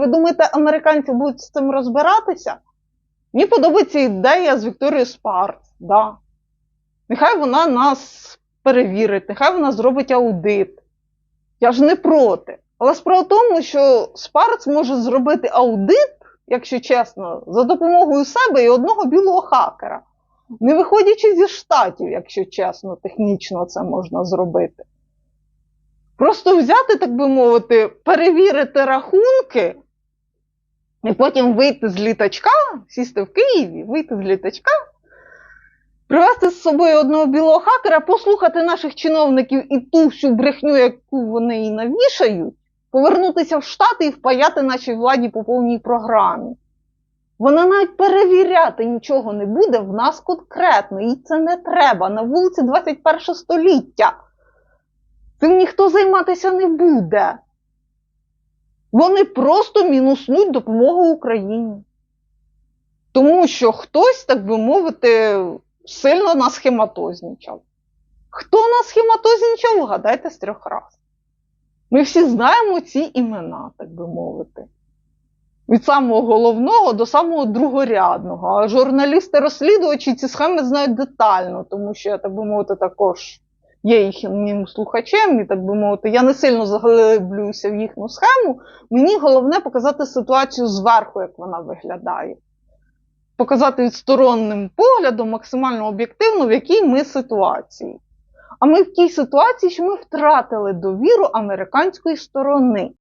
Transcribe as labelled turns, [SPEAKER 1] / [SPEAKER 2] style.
[SPEAKER 1] Ви думаєте, американці будуть з цим розбиратися? Мені подобається ідея з Вікторією Спарц. Да. Нехай вона нас перевірить, нехай вона зробить аудит. Я ж не проти. Але справа в тому, що Спарц може зробити аудит, якщо чесно, за допомогою себе і одного білого хакера. Не виходячи зі штатів, якщо чесно, технічно це можна зробити. Просто взяти, так би мовити, перевірити рахунки, і потім вийти з літачка, сісти в Києві, вийти з літачка, привезти з собою одного білого хакера, послухати наших чиновників і ту всю брехню, яку вони і навішають, повернутися в Штати і впаяти нашій владі по повній програмі. Вона навіть перевіряти нічого не буде в нас конкретно, їй це не треба. На вулиці 21 століття. Цим ніхто займатися не буде. Вони просто мінуснуть допомогу Україні. Тому що хтось, так би мовити, сильно насхематознічав. Хто насхематознічав, вгадайте з трьох раз. Ми всі знаємо ці імена, так би мовити. Від самого головного до самого другорядного. А журналісти-розслідувачі ці схеми знають детально, тому що я, так би мовити, також є їхнім слухачем, і так би мовити, я не сильно заглиблююся в їхню схему. Мені головне показати ситуацію зверху, як вона виглядає. Показати відсторонним поглядом, максимально об'єктивно, в якій ми ситуації. А ми в тій ситуації, що ми втратили довіру американської сторони.